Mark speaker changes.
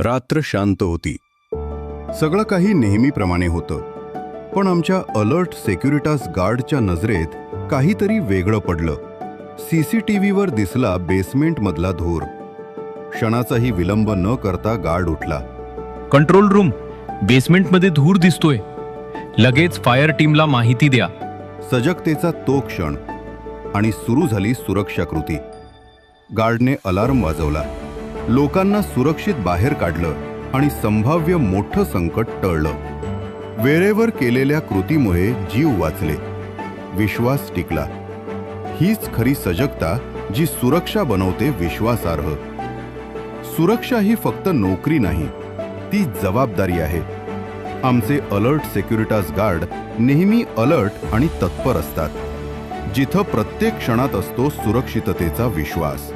Speaker 1: रात्र शांत होती. सगळं काही नेहमीप्रमाणे होतं. पण आमच्या अलर्ट सेक्युरिटास गार्डच्या नजरेत काहीतरी वेगळं पडलं. सीसीटीव्हीवर दिसला बेसमेंटमधला धूर. क्षणाचाही विलंब न करता गार्ड उठला.
Speaker 2: कंट्रोल रूम बेसमेंटमध्ये धूर दिसतोय. लगेच फायर टीमला माहिती द्या.
Speaker 1: सजगतेचा तो क्षण. आणि सुरू झाली सुरक्षा कृती. गार्डने अलार्म वाजवला. लोकांना सुरक्षित बाहेर काढलं आणि संभाव्य मोठं संकट टळलं. वेळेवर केलेल्या कृतीमुळे जीव वाचले. विश्वास टिकला. हीच खरी सजगता जी सुरक्षा बनवते विश्वासार्ह. सुरक्षा ही फक्त नोकरी नाही ती जबाबदारी आहे. आमचे अलर्ट सेक्युरिटाज गार्ड नेहमी अलर्ट आणि तत्पर असतात. जिथं प्रत्येक क्षणात असतो सुरक्षिततेचा विश्वास.